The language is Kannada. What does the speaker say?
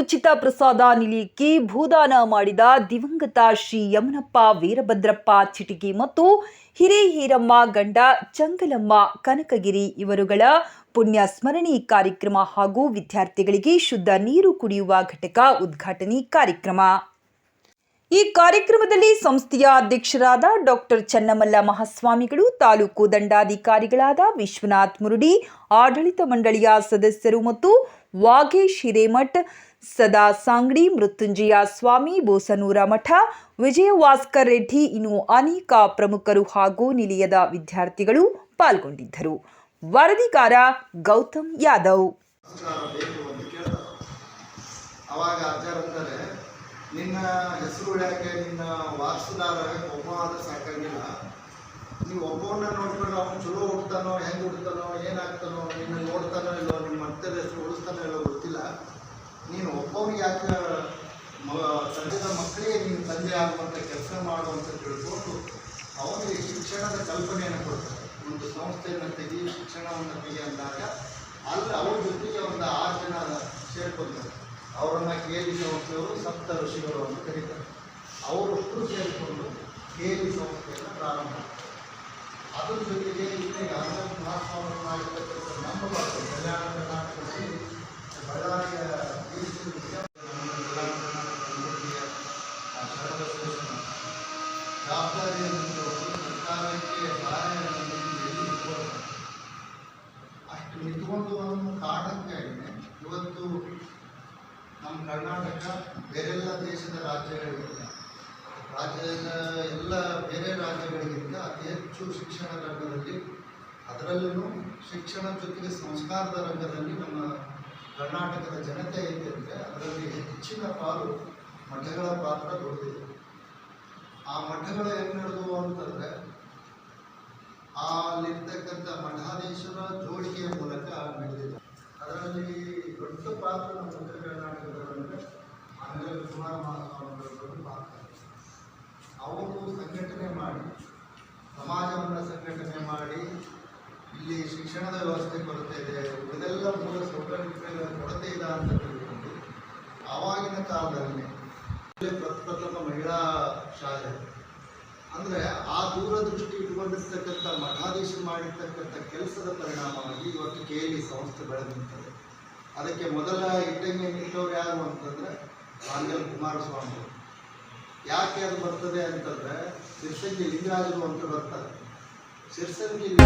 ಉಚಿತ ಪ್ರಸಾದ ನಿಲಯಕ್ಕೆ ಭೂದಾನ ಮಾಡಿದ ದಿವಂಗತ ಶ್ರೀ ಯಮನಪ್ಪ ವೀರಭದ್ರಪ್ಪ ಚಿಟಿಕಿ ಮತ್ತು ಹಿರೇಹೀರಮ್ಮ ಗಂಡ ಚಂಗಲಮ್ಮ ಕನಕಗಿರಿ ಇವರುಗಳ ಪುಣ್ಯ ಸ್ಮರಣೆ ಕಾರ್ಯಕ್ರಮ ಹಾಗೂ ವಿದ್ಯಾರ್ಥಿಗಳಿಗೆ ಶುದ್ಧ ನೀರು ಕುಡಿಯುವ ಘಟಕ ಉದ್ಘಾಟನೆ ಕಾರ್ಯಕ್ರಮ. ಈ ಕಾರ್ಯಕ್ರಮದಲ್ಲಿ ಸಂಸ್ಥೆಯ ಅಧ್ಯಕ್ಷರಾದ ಡಾಕ್ಟರ್ ಚನ್ನಮಲ್ಲ ಮಹಾಸ್ವಾಮಿಗಳು, ತಾಲೂಕು ದಂಡಾಧಿಕಾರಿಗಳಾದ ವಿಶ್ವನಾಥ್ ಮುರುಡಿ, ಆಡಳಿತ ಮಂಡಳಿಯ ಸದಸ್ಯರು ಮತ್ತು ವಾಗೇಶ್ ಹಿರೇಮಠ್ ಸದಾ ಸಾಂಗ್ಡಿ, ಮೃತ್ಯುಂಜಯ ಸ್ವಾಮಿ, ಬೋಸನೂರ ಮಠ, ವಿಜಯವಾಸ್ಕರ್ ರೆಡ್ಡಿ ಇನ್ನು ಅನೇಕ ಪ್ರಮುಖರು ಹಾಗೂ ನಿಲಯದ ವಿದ್ಯಾರ್ಥಿಗಳು ಪಾಲ್ಗೊಂಡಿದ್ದರು. ವರದಿಗಾರ ಗೌತಮ್ ಯಾದವ್. ಅವಾಗ ನಿನ್ನ ಹೆಸರು ಹೇಳಕ್ಕೆ ನಿನ್ನ ಒಬ್ಬ ಸಾಕಾಗಿಲ್ಲ ನೀವು ಒಬ್ಬವನ್ನ ನೋಡ್ಕೊಂಡು ಅವ್ನು ಚಲೋ ಹುಡ್ತಾನೋ, ಹೆಂಗೆ ಹುಡ್ತಾನೋ ಏನಾಗ್ತಾನೋ ನಿನ್ನ ನೋಡ್ತಾನೋ ಇಲ್ಲೋ ನಿಮ್ಮ ಮತ್ತೆ ಹೆಸರು ಉಳಿಸ್ತಾನೋ ಇಲ್ಲೋ ಗೊತ್ತಿಲ್ಲ. ನೀನು ಒಬ್ಬವ್ರಿಗೆ ಯಾಕೆ ತಂದೆದ ಮಕ್ಕಳಿಗೆ ನೀನು ತಂದೆ ಆಗುವಂಥ ಕೆಲಸ ಮಾಡುವಂತ ತಿಳ್ಕೊಂಡು ಅವನಿಗೆ ಶಿಕ್ಷಣದ ಕಲ್ಪನೆಯನ್ನು ಕೊಡ್ತಾರೆ. ಒಂದು ಸಂಸ್ಥೆಯನ್ನು ತೆಗಿ, ಶಿಕ್ಷಣವನ್ನು ತೆಗಿ ಅಂದಾಗ ಅಲ್ಲಿ ಅವ್ರ ಜೊತೆಗೆ ಒಂದು ಆರು ಜನ ಸೇರ್ಕೊಂತಾರೆ. ಅವರನ್ನ ಕೇಲಿ ಸಂಸ್ಥೆಯವರು, ಸಪ್ತ ಋಷಿಗಳು ಅಂತ ಕರೀತಾರೆ. ಅವರು ಸೇರಿಕೊಂಡು ಕೇಲಿ ಸಂಸ್ಥೆಯನ್ನು ಪ್ರಾರಂಭ ಮಾಡ್ತಾರೆ. ಅದ್ರ ಜೊತೆಗೆ ಇಲ್ಲಿ ಆನಂದ ಮಹಾಸ್ವಾಮಿ ಮಾಡಿರ್ತಕ್ಕಂಥ ನಮ್ಮ ಭಾಷೆ ಕಲ್ಯಾಣ ಕರ್ನಾಟಕದಲ್ಲಿ ಬಳ್ಳಾರಿಯ ಜವಾಬ್ದಾರಿಯನ್ನು ಸರ್ಕಾರಕ್ಕೆ ನಿಂತ್ಕೊಳ್ತಾರೆ ಅಷ್ಟು ನಿಂತ್ಕೊಂಡು ಅವನು ಕಾರಣಕ್ಕಾಗಿನೇ ಇವತ್ತು ನಮ್ಮ ಕರ್ನಾಟಕ ಬೇರೆಲ್ಲ ದೇಶದ ರಾಜ್ಯಗಳಿಗಿಂತ ರಾಜ್ಯದ ಎಲ್ಲ ಬೇರೆ ರಾಜ್ಯಗಳಿಗಿಂತ ಅತಿ ಹೆಚ್ಚು ಶಿಕ್ಷಣ ರಂಗದಲ್ಲಿ, ಅದರಲ್ಲೂ ಶಿಕ್ಷಣ ಜೊತೆಗೆ ಸಂಸ್ಕಾರದ ರಂಗದಲ್ಲಿ ನಮ್ಮ ಕರ್ನಾಟಕದ ಜನತೆ ಏನಿದೆ ಅಂದರೆ ಅದರಲ್ಲಿ ಹೆಚ್ಚಿನ ಪಾಲು ಮಠಗಳ ಪಾತ್ರ ದೊಡ್ಡದಿದೆ. ಆ ಮಠಗಳ ಏನು ನಡೆದವು ಅಂತಂದರೆ, ಅಲ್ಲಿರ್ತಕ್ಕಂಥ ಮಠಾಧೀಶರ ಜೋಡಿಕೆಯ ಮೂಲಕ ನಡೆದಿದೆ. ಅದರಲ್ಲಿ ದೊಡ್ಡ ಪಾತ್ರ ನಮ್ಮ ಉತ್ತರ ಕರ್ನಾಟಕದವರಿಗೆ ಆಮೇಲೆ ಕುಮಾರ ಮಹಾಸ್ವಾಮಿಗಳ ದೊಡ್ಡ ಪಾತ್ರ ಅವರು ಸಂಘಟನೆ ಮಾಡಿ ಸಮಾಜವನ್ನು ಸಂಘಟನೆ ಮಾಡಿ ಇಲ್ಲಿ ಶಿಕ್ಷಣದ ವ್ಯವಸ್ಥೆ ಕೊರತೆ ಇದೆ, ಇದೆಲ್ಲ ಮೂಲ ಸೌಕರ್ಯಗಳ ಕೊರತೆ ಇದೆ ಅಂತ ತಿಳ್ಕೊಂಡು ಆವಾಗಿನ ಕಾಲದಲ್ಲಿ ಪ್ರಥಮ ಮಹಿಳಾ ಶಾಲೆ ಅಂದರೆ ಆ ದೂರದೃಷ್ಟಿ ಇಟ್ಕೊಂಡಿರ್ತಕ್ಕಂಥ ಮಠಾಧೀಶ ಮಾಡಿರ್ತಕ್ಕಂಥ ಕೆಲಸದ ಪರಿಣಾಮವಾಗಿ ಇವತ್ತು ಕೆ ಎಲ್ ಇ ಸಂಸ್ಥೆ ಬೆಳೆದಿರ್ತದೆ ಅದಕ್ಕೆ ಮೊದಲ ಇಟ್ಟಂಗೆ ನಿಂತವ್ರು ಯಾರು ಅಂತಂದರೆ ಆಂಗಲ್ ಕುಮಾರಸ್ವಾಮಿ ಯಾಕೆ ಅದು ಬರ್ತದೆ ಅಂತಂದರೆ, ಸಿರ್ಸಂಗಿ ಲಿಂಗರಾಜರು ಅಂತ ಬರ್ತಾರೆ. Sersem geliyor.